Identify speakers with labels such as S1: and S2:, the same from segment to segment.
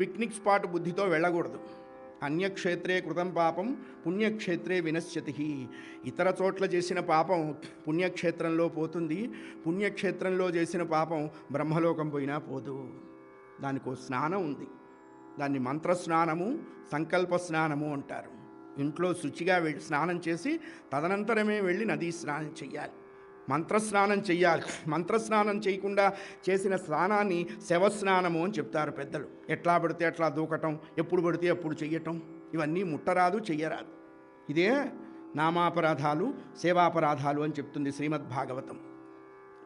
S1: Picnic spot బుద్ధితో వెళ్ళకూడదు. అన్యక్షేత్రే కృతం పాపం పుణ్యక్షేత్రే వినశ్యతి. ఇతర చోట్ల చేసిన పాపం పుణ్యక్షేత్రంలో పోతుంది పుణ్యక్షేత్రంలో చేసిన పాపం బ్రహ్మలోకం పోయినా పోదు. దానికి స్నానం ఉంది. దాన్ని మంత్ర స్నానము సంకల్ప స్నానము అంటారు. ఇంట్లో శుచిగా స్నానం చేసి తదనంతరమే వెళ్ళి నదీ స్నానం చెయ్యాలి. మంత్రస్నానం చెయ్యాలి. మంత్రస్నానం చేయకుండా చేసిన స్నానాన్ని శవస్నానము అని చెప్తారు పెద్దలు. ఎట్లా పడితే ఎట్లా దూకటం ఎప్పుడు పడితే అప్పుడు చెయ్యటం ఇవన్నీ ముట్టరాదు చెయ్యరాదు. ఇదే నామాపరాధాలు సేవాపరాధాలు అని చెప్తుంది శ్రీమద్ భాగవతం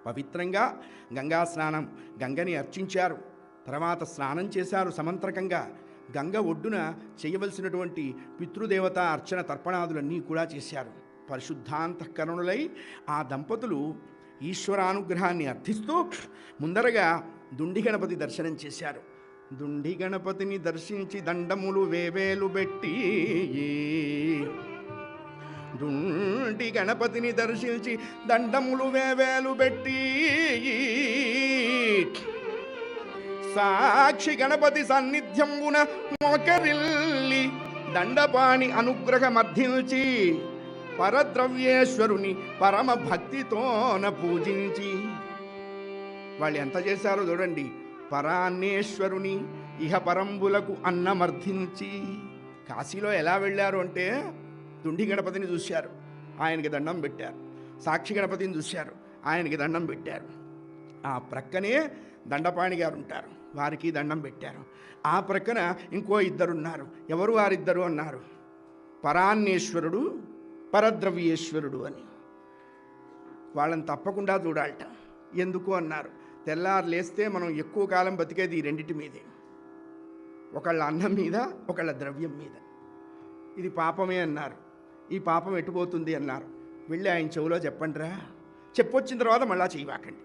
S1: పవిత్రంగా గంగా స్నానం గంగని అర్చించారు. తర్వాత స్నానం చేశారు సమంత్రకంగా. గంగ ఒడ్డున చేయవలసినటువంటి పితృదేవత అర్చన తర్పణాదులన్నీ కూడా చేశారు. పరిశుద్ధాంతఃకరణులై ఆ దంపతులు ఈశ్వరానుగ్రహాన్ని అర్థిస్తూ ముందరగా దుండి గణపతి దర్శనం చేశారు. దుండి గణపతిని దర్శించి దండములు వేవేలు పెట్టి దుండి గణపతిని దర్శించి దండములు వేవేలు పెట్టి సాక్షి గణపతి సన్నిధ్యంబున మొకరిల్లి దండపాణి అనుగ్రహమర్థించి పరద్రవ్యేశ్వరుని పరమ భక్తితోన పూజించి. వాళ్ళు ఎంత చేశారో చూడండి. పరాన్నేశ్వరుని ఇహ పరంబులకు అన్నమర్థించి. కాశీలో ఎలా వెళ్ళారు అంటే దుండి గణపతిని చూశారు. ఆయనకి దండం పెట్టారు. సాక్షి గణపతిని చూశారు. ఆయనకి దండం పెట్టారు. ఆ ప్రక్కనే దండపాణి గారు ఉంటారు. వారికి దండం పెట్టారు. ఆ ప్రక్కన ఇంకో ఇద్దరున్నారు. ఎవరు వారిద్దరు అన్నారు? పరాన్నేశ్వరుడు పరద్రవ్యేశ్వరుడు అని. వాళ్ళని తప్పకుండా చూడాలట. ఎందుకు అన్నారు? తెల్లారు లేస్తే మనం ఎక్కువ కాలం బతికేది ఈ రెండింటి మీదే. ఒకళ్ళ అన్నం మీద ఒకళ్ళ ద్రవ్యం మీద. ఇది పాపమే అన్నారు. ఈ పాపం ఎటుపోతుంది అన్నారు. వెళ్ళి ఆయన చెవిలో చెప్పండిరా. చెప్పొచ్చిన తర్వాత మళ్ళా చేయవాకండి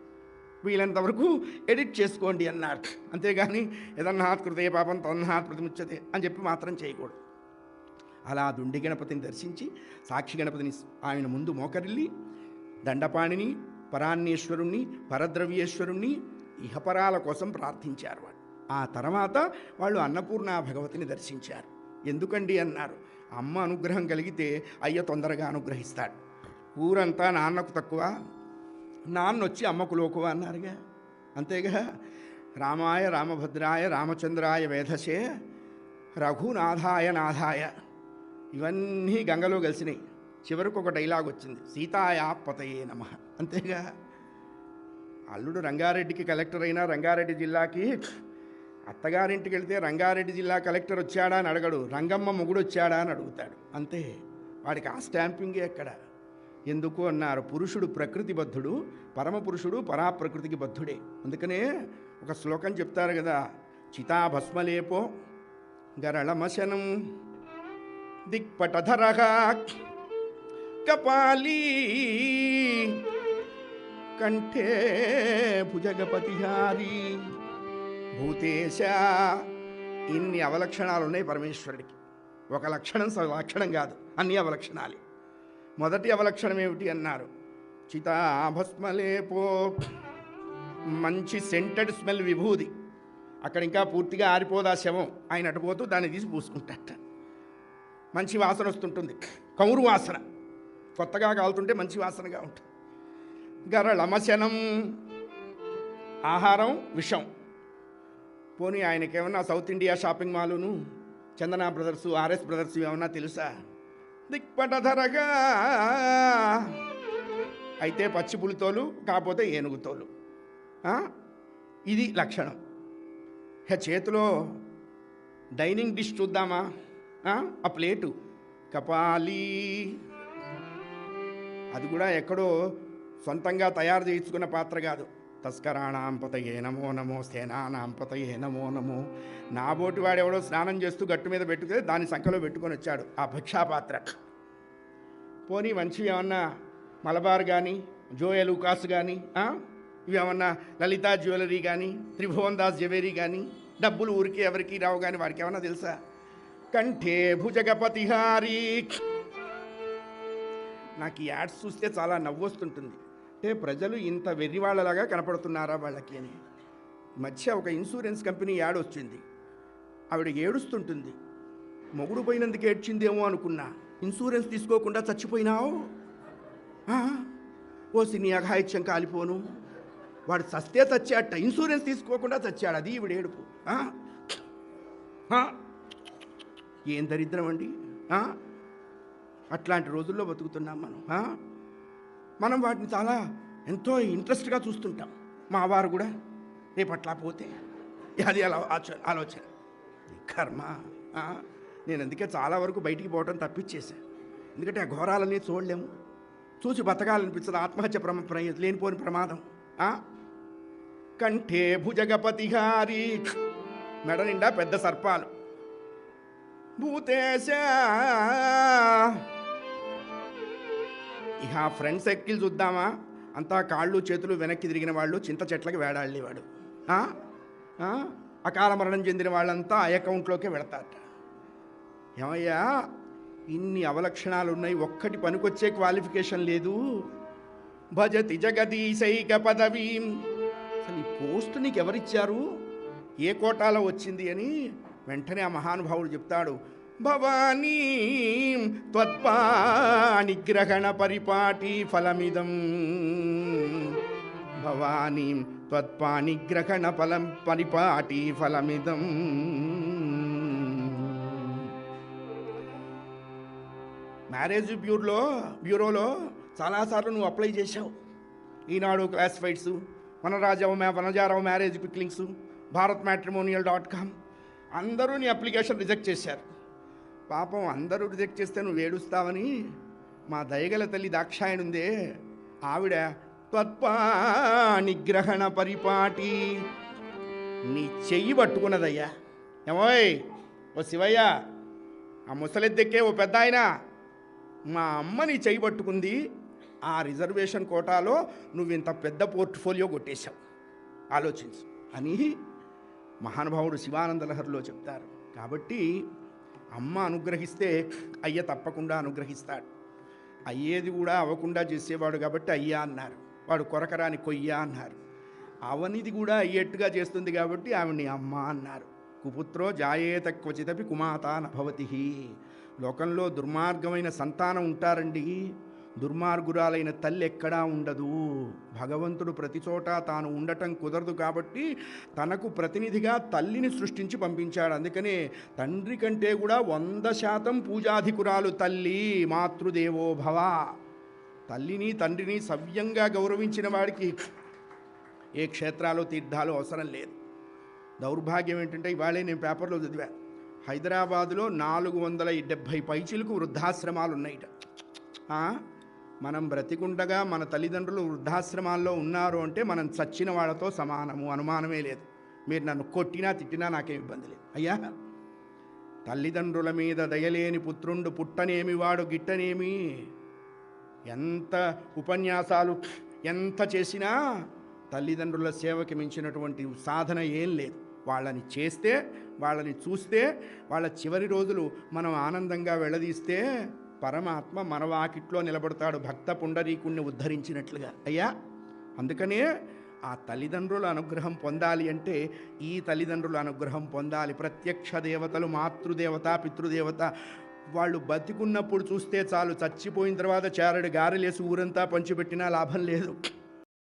S1: వీలంత వరకు ఎడిట్ చేసుకోండి అన్నారు. అంతేగాని ఏదన్నా కృతే పాపం తన్నాత్ ప్రతిముచ్చతే అని చెప్పి మాత్రం చేయకూడదు. అలా దుండి గణపతిని దర్శించి సాక్షి గణపతిని ఆయన ముందు మోకరిల్లి దండపాణిని పరాన్నేశ్వరుణ్ణి పరద్రవ్యేశ్వరుణ్ణి ఇహపరాల కోసం ప్రార్థించారు వాళ్ళు. ఆ తర్వాత వాళ్ళు అన్నపూర్ణ భగవతిని దర్శించారు. ఎందుకండి అన్నారు? అమ్మ అనుగ్రహం కలిగితే అయ్య తొందరగా అనుగ్రహిస్తాడు. ఊరంతా నాన్నకు తక్కువ నాన్న వచ్చి అమ్మకు లోకువ అన్నారుగా. అంతేగా? రామాయ రామభద్రాయ రామచంద్రాయ వేధసే రఘునాథాయ నాథాయ ఇవన్నీ గంగలో కలిసినాయి. చివరకు ఒక డైలాగ్ వచ్చింది. సీతాయా పతయే నమ. అంతేగా? అల్లుడు రంగారెడ్డికి కలెక్టర్ అయినా రంగారెడ్డి జిల్లాకి అత్తగారింటికి వెళితే రంగారెడ్డి జిల్లా కలెక్టర్ వచ్చాడా అని అడగడు. రంగమ్మ మొగుడు వచ్చాడా అని అడుగుతాడు. అంతే. వాడికి ఆ స్టాంపింగే ఎక్కడ? ఎందుకు అన్నారు? పురుషుడు ప్రకృతి బద్ధుడు పరమ పురుషుడు పరాప్రకృతికి బద్ధుడే. అందుకనే ఒక శ్లోకం చెప్తారు కదా చితాభస్మలేపో గరళమశనం. దిక్పటధరః కపాలీ కంఠే భుజగపతిహారి భూతేశ ఇన్ని అవలక్షణాలు ఉన్నాయి పరమేశ్వరుడికి ఒక లక్షణం లక్షణం కాదు అన్ని అవలక్షణాలే। మొదటి అవలక్షణం ఏమిటి అన్నారు? చితాభస్మలేపో మంచి సెంటెడ్ స్మెల్ విభూది. అక్కడ ఇంకా పూర్తిగా ఆరిపోదా శవం. ఆయన అటుపోతూ దాన్ని తీసి పూసుకుంటాట మంచి వాసన వస్తుంటుంది. కౌరు వాసన. కొత్తగా కాలుతుంటే మంచి వాసనగా ఉంటుంది. గరళమశనం. ఆహారం విషం. పోనీ ఆయనకేమన్నా సౌత్ ఇండియా షాపింగ్ మాలును చందనా బ్రదర్స్ ఆర్ఎస్ బ్రదర్స్ ఏమన్నా తెలుసా? దిక్పటధరగా. అయితే పచ్చి పులితోలు కాకపోతే ఏనుగుతోలు ఇది లక్షణం. ఇక చేతిలో డైనింగ్ డిష్ చూద్దామా? ఆ? ప్లేటు. కపాలి. అది కూడా ఎక్కడో సొంతంగా తయారు చేయించుకున్న పాత్ర కాదు. తస్కరాణాం పతయే నమో నమో సేనానాం పతయే నమో నమో. నా బోటి వాడెవడో స్నానం చేస్తూ గట్టు మీద పెట్టుకుని దాని సంఖలో పెట్టుకొని వచ్చాడు. ఆ భిక్షాపాత్ర. పోనీ మంచివి ఏమన్నా మలబార్ కానీ జోయల్ ఉకాస్ కానీ ఇవి ఏమన్నా లలితా జ్యువెలరీ కానీ త్రిభువన్ దాస్ జ్యువెలరీ కానీ డబ్బులు ఊరికి ఎవరికి రావు కానీ వాడికి ఏమన్నా తెలుసా? కంఠే భుజగపతిహారీ. నాకు ఈ యాడ్స్ చూస్తే చాలా నవ్వొస్తుంటుంది అంటే ప్రజలు ఇంత వెర్రివాళ్ళలాగా కనపడుతున్నారా వాళ్ళకి అని. మధ్య ఒక ఇన్సూరెన్స్ కంపెనీ యాడ్ వచ్చింది. ఆవిడ ఏడుస్తుంటుంది. మొగుడు పోయినందుకు ఏడ్చిందేమో అనుకున్నా. ఇన్సూరెన్స్ తీసుకోకుండా చచ్చిపోయినావు? ఓ సినీ అఘాయిత్యం కాలిపోను. వాడు చస్తే చచ్చాట. ఇన్సూరెన్స్ తీసుకోకుండా చచ్చాడు. అది ఈవిడ ఏడుపు. ఏం దరిద్రం అండి? అట్లాంటి రోజుల్లో బతుకుతున్నాం మనం మనం వాటిని చాలా ఎంతో ఇంట్రెస్ట్గా చూస్తుంటాం. మా వారు కూడా రేపు అట్లా పోతే అది అలా ఆలోచన. కర్మ నేను అందుకే చాలా వరకు బయటికి పోవటం తప్పించేసా ఎందుకంటే ఆ ఘోరాలన్నీ చూడలేము. చూసి బతకాలనిపించదు ఆత్మహత్య ప్రమ లేనిపోని ప్రమాదం ఆ? కంఠే భుజగపతిహారి. మెడ నిండా పెద్ద సర్పాలు. భూతేశ. ఇక ఫ్రంట్ చూద్దామా? అంతా కాళ్ళు చేతులు వెనక్కి తిరిగిన వాళ్ళు చింత చెట్లకి వేడాళ్ళేవాడు అకాల మరణం చెందిన వాళ్ళంతా ఆ అకౌంట్లోకే వెళతారట. ఏమయ్యా? ఇన్ని అవలక్షణాలు ఉన్నాయి ఒక్కటి పనికొచ్చే క్వాలిఫికేషన్ లేదు. భజతి జగదీశైక పదవీ. అసలు ఈ పోస్ట్ నీకు ఎవరిచ్చారు ఏ కోటాలో వచ్చింది అని వెంటనే ఆ మహానుభావుడు చెప్తాడు భవానీ త్వత్పానిగ్రహణ పరిపాటి ఫలమిదం. భవానీ త్వత్పానిగ్రహణ ఫలం పరిపాటి ఫలమిదం. మ్యారేజ్ బ్యూరోలో బ్యూరోలో చాలాసార్లు నువ్వు అప్లై చేశావు. ఈనాడు క్లాసిఫైడ్స్ వనరాజావు మ్యా Vanajarao marriage picklings Bharat matrimonial dot com. అందరూ నీ అప్లికేషన్ రిజెక్ట్ చేశారు. పాపం అందరూ రిజెక్ట్ చేస్తే నువ్వు ఏడుస్తావని మా దయగల తల్లి దాక్షాయనుందే ఆవిడ త్వత్పా నిగ్రహణ పరిపాటి. నీ చెయ్యి పట్టుకున్నదయ్యా. ఏమోయ్ ఓ శివయ్య ఆ ముసలెద్దెక్కే ఓ పెద్ద ఆయన మా అమ్మని చెయ్యి పట్టుకుంది. ఆ రిజర్వేషన్ కోటాలో నువ్వు ఇంత పెద్ద పోర్ట్ఫోలియో కొట్టేశావు. ఆలోచించు. అని మహానుభావుడు శివానంద లహరిలో చెప్తారు. కాబట్టి అమ్మ అనుగ్రహిస్తే అయ్య తప్పకుండా అనుగ్రహిస్తాడు. అయ్యేది కూడా అవ్వకుండా చేసేవాడు కాబట్టి అయ్యా అన్నారు. వాడు కొరకరాని కొయ్యా అన్నారు. అవనిది కూడా అయ్యేట్టుగా చేస్తుంది కాబట్టి ఆవిడ్ని అమ్మ అన్నారు. కుపుత్రో జాయేత క్వచితపి కుమాత నభవతి లోకంలో దుర్మార్గమైన సంతానం ఉంటారండి. దుర్మార్గురాలైన తల్లి ఎక్కడా ఉండదు. భగవంతుడు ప్రతి చోట తాను ఉండటం కుదరదు కాబట్టి తనకు ప్రతినిధిగా తల్లిని సృష్టించి పంపించాడు. అందుకనే తండ్రి కంటే కూడా వంద శాతం పూజాధికురాలు తల్లి మాతృదేవో భవ. తల్లిని తండ్రిని సవ్యంగా గౌరవించిన వాడికి ఏ క్షేత్రాలు తీర్థాలు అవసరం లేదు. దౌర్భాగ్యం ఏంటంటే ఇవాళే నేను పేపర్లో చదివాను హైదరాబాదులో నాలుగు వందల డెబ్భై పైచిలకు వృద్ధాశ్రమాలు ఉన్నాయిట మనం బ్రతికుండగా మన తల్లిదండ్రులు వృద్ధాశ్రమాల్లో ఉన్నారు అంటే మనం చచ్చిన వాళ్ళతో సమానము అనుమానమే లేదు. మీరు నన్ను కొట్టినా తిట్టినా నాకేం ఇబ్బంది లేదు. అయ్యా తల్లిదండ్రుల మీద దయలేని పుత్రుండు పుట్టనేమి వాడు గిట్టనేమి? ఎంత ఉపన్యాసాలు ఎంత చేసినా తల్లిదండ్రుల సేవకి మించినటువంటి సాధన ఏం లేదు. వాళ్ళని చేస్తే వాళ్ళని చూస్తే వాళ్ళ చివరి రోజులు మనం ఆనందంగా వెళ్ళదీస్తే పరమాత్మ మనవాకిట్లో నిలబడతాడు భక్త పుండరీకుణ్ణి ఉద్ధరించినట్లుగా. అయ్యా అందుకనే ఆ తల్లిదండ్రుల అనుగ్రహం పొందాలి అంటే ఈ తల్లిదండ్రుల అనుగ్రహం పొందాలి. ప్రత్యక్ష దేవతలు మాతృదేవత పితృదేవత వాళ్ళు బతికున్నప్పుడు చూస్తే చాలు చచ్చిపోయిన తర్వాత చారడు గారెలేసి ఊరంతా పంచిపెట్టినా లాభం లేదు.